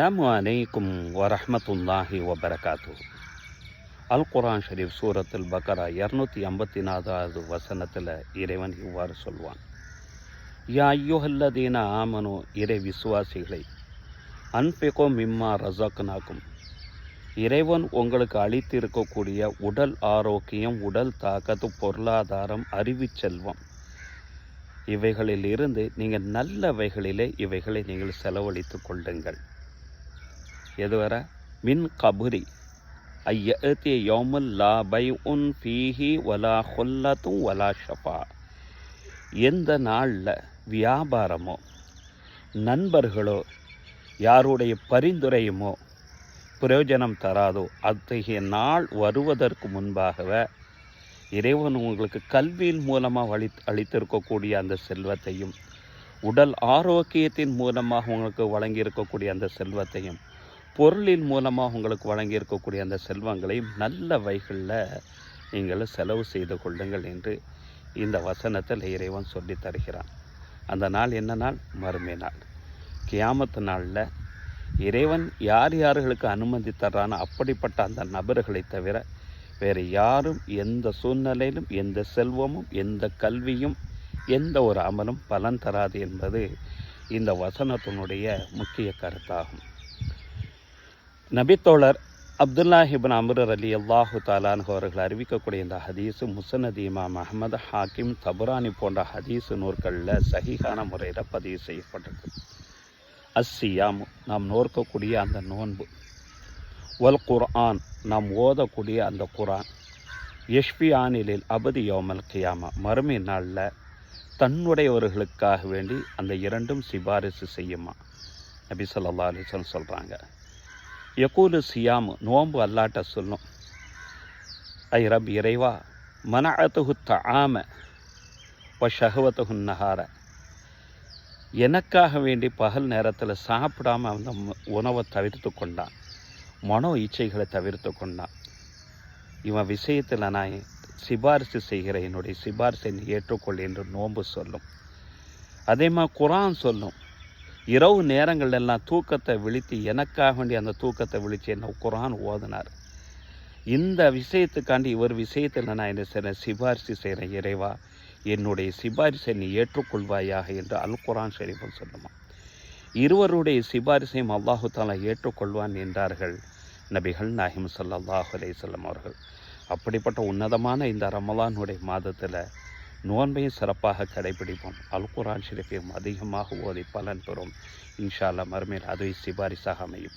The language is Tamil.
அஸ்ஸலாமு அலைக்கும் வரஹ்மத்துல்லாஹி வபரகாத்து அல் குரான் ஷரீஃப் சூரத்தில் பக்கரா இரநூத்தி ஐம்பத்தி நாலாவது வசனத்தில் இறைவன் இவ்வாறு சொல்வான் யா ஐயோஹல்லதீன ஆமனோ இறை விசுவாசிகளை அன்பிகோ மிம்மா ரசாக்குனாக்கும் இறைவன் உங்களுக்கு அளித்திருக்கக்கூடிய உடல் ஆரோக்கியம் உடல் தாக்கத்து பொருளாதாரம் அறிவுச் செல்வம். இவைகளிலிருந்து நீங்கள் நல்லவைகளிலே இவைகளை நீங்கள் செலவழித்து கொள்ளுங்கள். எதுவரை மின் கபுரி ஐயத்திய யோமுல் லா பை உன் ஃபீஹி வலா கொல்லத்தும் வலா ஷபா எந்த நாளில் வியாபாரமோ நண்பர்களோ யாருடைய பரிந்துரையுமோ பிரயோஜனம் தராதோ அத்தகைய நாள் வருவதற்கு முன்பாகவே இறைவன் உங்களுக்கு கல்வியின் மூலமாக வழி அளித்திருக்கக்கூடிய அந்த செல்வத்தையும் உடல் ஆரோக்கியத்தின் மூலமாக உங்களுக்கு வழங்கியிருக்கக்கூடிய அந்த செல்வத்தையும் பொருளின் மூலமாக உங்களுக்கு வழங்கியிருக்கக்கூடிய அந்த செல்வங்களையும் நல்ல வகைகளில் நீங்கள் செலவு செய்து கொள்ளுங்கள் என்று இந்த வசனத்தில் இறைவன் சொல்லி தருகிறான். அந்த நாள் என்ன நாள்? மறுமை நாள். கியாமத்து நாளில் இறைவன் யார் யார்களுக்கு அனுமதி தர்றானோ அப்படிப்பட்ட அந்த நபர்களை தவிர வேறு யாரும் எந்த சூழ்நிலையிலும் எந்த செல்வமும் எந்த கல்வியும் எந்த ஒரு அமலும் பலன் தராது என்பது இந்த வசனத்தினுடைய முக்கிய கருத்தாகும். நபித்தோழர் அப்துல்லா ஹிபின் அம்ரர் அலி அல்லாஹு தாலான் அவர்கள் அறிவிக்கக்கூடிய இந்த ஹதீஸு முசனத் இமாம் அஹமது ஹாக்கிம் தபுரானி போன்ற ஹதீஸு நூற்களில் சகிகான முறையில் பதிவு செய்யப்பட்டிருக்கு. அஸ்ஸியாம் நாம் நோர்க்கக்கூடிய அந்த நோன்பு. வல் குர்ஆன் நாம் ஓதக்கூடிய அந்த குரான் யஷ்பி ஆனிலில் அபதி யோமல் கியாமா மறுமை நாளில் தன்னுடையவர்களுக்காக வேண்டி அந்த இரண்டும் சிபாரிசு செய்யுமா? நபி சொல்லா அலிஸ்வன் சொல்கிறாங்க யகூலு சியாமு நோன்பு அல்லாட்ட சொல்லும் ஐ ரப் இறைவா மன அத்துகுத்த ஆம வ எனக்காக வேண்டி பகல் நேரத்தில் சாப்பிடாம அந்த உணவை தவிர்த்து கொண்டான் மனோ இச்சைகளை தவிர்த்து கொண்டான் இவன் விஷயத்தில் நான் சிபாரிசு செய்கிற என்னுடைய சிபாரிசை நீ ஏற்றுக்கொள் என்று நோன்பு சொல்லும் அதே மாதிரி குரான் சொல்லும் இரவு நேரங்கள் எல்லாம் தூக்கத்தை விழித்து எனக்காக வேண்டி அந்த தூக்கத்தை விழித்து என்ன குரான் ஓதினார். இந்த விஷயத்துக்காண்டி இவர் விஷயத்தில் நான் என்ன செய்கிறேன் சிபாரிசு செய்கிறேன் இறைவா என்னுடைய சிபாரிசை நீ ஏற்றுக்கொள்வாயாக என்று அல் குரான் ஷெரீஃபும் சொல்லுமா. இருவருடைய சிபாரிசையும் அல்லாஹு தாலா ஏற்றுக்கொள்வான் என்றார்கள் நபிகள் நாஹிம் சல்லாஹு அலையம் அவர்கள். அப்படிப்பட்ட உன்னதமான இந்த ரமலானுடைய மாதத்தில் நோன்பையும் சிறப்பாக கடைபிடிப்போம். அல் குரான் ஷெரீஃபையும் அதிகமாக ஓதி பலன் பெறும். இன்ஷா அல்லா மறுமையில் அதுவே சிபாரிசாக அமையும்.